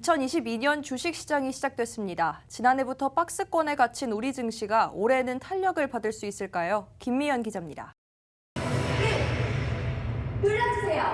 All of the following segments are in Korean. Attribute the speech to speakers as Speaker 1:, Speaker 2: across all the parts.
Speaker 1: 2022년 주식시장이 시작됐습니다. 지난해부터 박스권에 갇힌 우리 증시가 올해는 탄력을 받을 수 있을까요? 김미연 기자입니다.
Speaker 2: 눌러주세요.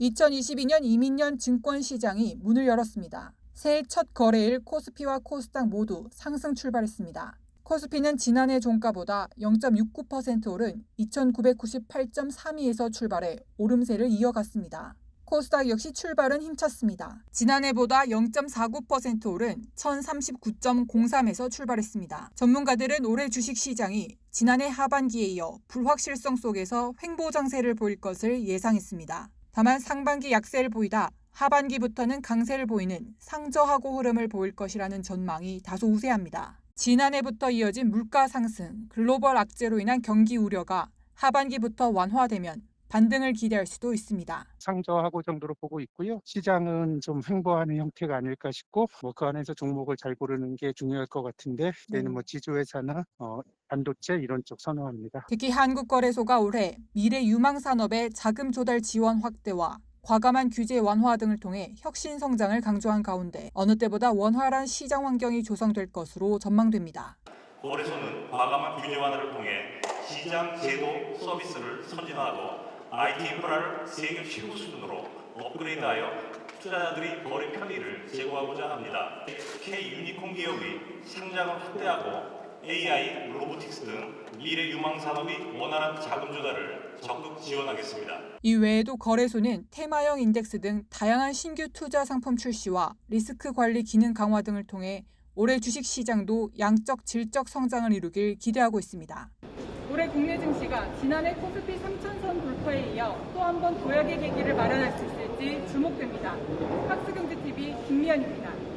Speaker 3: 2022년 이민년 증권시장이 문을 열었습니다. 새해 첫 거래일 코스피와 코스닥 모두 상승 출발했습니다. 코스피는 지난해 종가보다 0.69% 오른 2998.32에서 출발해 오름세를 이어갔습니다. 코스닥 역시 출발은 힘찼습니다. 지난해보다 0.49% 오른 1039.03에서 출발했습니다. 전문가들은 올해 주식시장이 지난해 하반기에 이어 불확실성 속에서 횡보장세를 보일 것을 예상했습니다. 다만 상반기 약세를 보이다 하반기부터는 강세를 보이는 상저하고 흐름을 보일 것이라는 전망이 다소 우세합니다. 지난해부터 이어진 물가 상승, 글로벌 악재로 인한 경기 우려가 하반기부터 완화되면 반등을 기대할 수도 있습니다.
Speaker 4: 상저하고 정도로 보고 있고요. 시장은 좀 횡보하는 형태가 아닐까 싶고 뭐 그 안에서 종목을 잘 고르는 게 중요할 것 같은데 저희는 뭐 지주회사나 어, 반도체 이런 쪽 선호합니다.
Speaker 3: 특히 한국거래소가 올해 미래 유망 산업의 자금 조달 지원 확대와 과감한 규제 완화 등을 통해 혁신 성장을 강조한 가운데 어느 때보다 원활한 시장 환경이 조성될 것으로 전망됩니다.
Speaker 5: 거래소는 과감한 규제 완화를 통해 시장 제도 서비스를 선진화하고 IT 인프라를 세계 최고 수준으로 업그레이드하여 투자자들이 거래 편의를 제공하고자 합니다. K 유니콘 기업이 상장을 확대하고 AI, 로보틱스 등 미래 유망 산업이 원활한 자금 조달을 적극 지원하겠습니다.
Speaker 3: 이 외에도 거래소는 테마형 인덱스 등 다양한 신규 투자 상품 출시와 리스크 관리 기능 강화 등을 통해 올해 주식 시장도 양적 질적 성장을 이루길 기대하고 있습니다. 올해 국내 증시가 지난해 코스피 3천선 돌파에 이어 또 한 번 도약의 계기를 마련할 수 있을지 주목됩니다. 학스경제TV 김미연입니다.